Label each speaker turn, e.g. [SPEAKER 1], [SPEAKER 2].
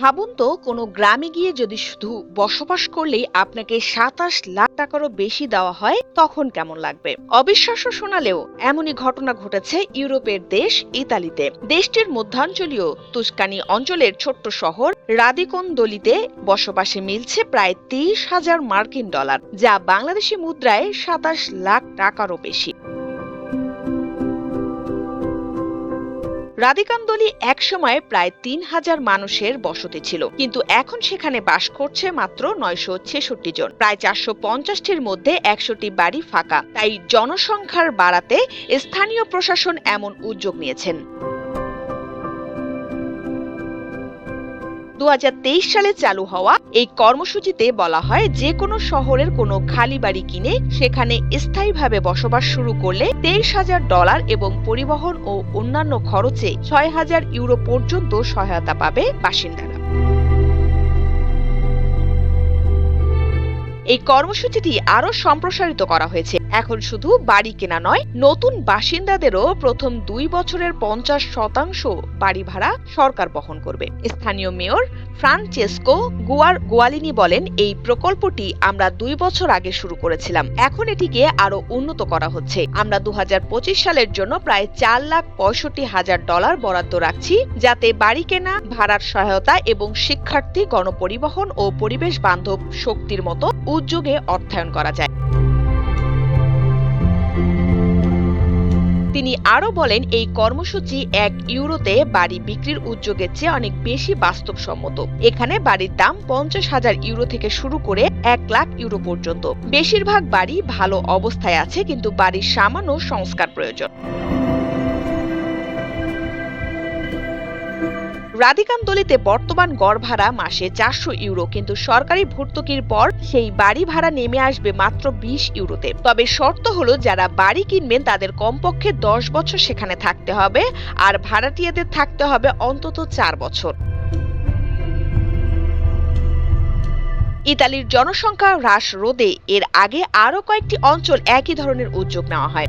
[SPEAKER 1] ভাবুন তো, কোনো গ্রামে গিয়ে যদি শুধু বসবাস করলেই আপনাকে সাতাশ লাখ টাকারও বেশি দেওয়া হয়, তখন কেমন লাগবে? অবিশ্বাস্য শোনালেও এমনই ঘটনা ঘটেছে ইউরোপের দেশ ইতালিতে। দেশটির মধ্যাঞ্চলীয় তুস্কানি অঞ্চলের ছোট্ট শহর রাদিকোন দলিতে বসবাসে মিলছে প্রায় তেইশ হাজার মার্কিন ডলার, যা বাংলাদেশি মুদ্রায় সাতাশ লাখ টাকারও বেশি। রাধিকান্দলি একসময় প্রায় তিন হাজার মানুষের বসতি ছিল, কিন্তু এখন সেখানে বাস করছে মাত্র নয়শো ছেষট্টি জন। প্রায় চারশো পঞ্চাশটির মধ্যে একশোটি বাড়ি ফাঁকা, তাই জনসংখ্যার বাড়াতে স্থানীয় প্রশাসন এমন উদ্যোগ নিয়েছেন। দু হাজার তেইশ সালে চালু হওয়া এই কর্মসূচিতে বলা হয়, যে কোনো শহরের কোনো খালি বাড়ি কিনে সেখানে স্থায়ীভাবে বসবাস শুরু করলে তেইশ হাজার ডলার এবং পরিবহন ও অন্যান্য খরচে ছয় হাজার ইউরো পর্যন্ত সহায়তা পাবে বাসিন্দারা। এই কর্মসূচিটি আরও সম্প্রসারিত করা হয়েছে। এখন শুধু বাড়ি কেনা নয়, নতুন বাসিন্দাদেরও প্রথম দুই বছরের পঞ্চাশ শতাংশ বাড়ি ভাড়া সরকার বহন করবে। স্থানীয় মেয়র ফ্রানচেসকো গুয়ার গোয়ালিনি বলেন, এই প্রকল্পটি আমরা দুই বছর আগে শুরু করেছিলাম। এখন এটিকে আরও উন্নত করা হচ্ছে। আমরা দু হাজার পঁচিশ সালের জন্য প্রায় চার লাখ পঁয়ষট্টি হাজার ডলার বরাদ্দ রাখছি, যাতে বাড়ি কেনা, ভাড়ার সহায়তা এবং শিক্ষার্থী গণপরিবহন ও পরিবেশ বান্ধব শক্তির মতো উদ্যোগে অর্থায়ন করা যায়। তিনি আরও বলেন, এই কর্মসূচি এক ইউরোতে বাড়ি বিক্রির উদ্যোগের চেয়ে অনেক বেশি বাস্তবসম্মত। এখানে বাড়ির দাম পঞ্চাশ হাজার ইউরো থেকে শুরু করে এক লাখ ইউরো পর্যন্ত। বেশিরভাগ বাড়ি ভালো অবস্থায় আছে, কিন্তু বাড়ির সামান্য সংস্কার প্রয়োজন। রাধিকান্দলিতে বর্তমান গড় ভাড়া মাসে চারশো ইউরো, কিন্তু সরকারি ভর্তুকির পর সেই বাড়ি ভাড়া নেমে আসবে মাত্র বিশ ইউরোতে। তবে শর্ত হলো, যারা বাড়ি কিনবেন তাদের কমপক্ষে দশ বছর সেখানে থাকতে হবে, আর ভাড়াটিয়াদের থাকতে হবে অন্তত চার বছর। ইতালির জনসংখ্যা হ্রাস রোধে এর আগে আরও কয়েকটি অঞ্চল একই ধরনের উদ্যোগ নেওয়া হয়।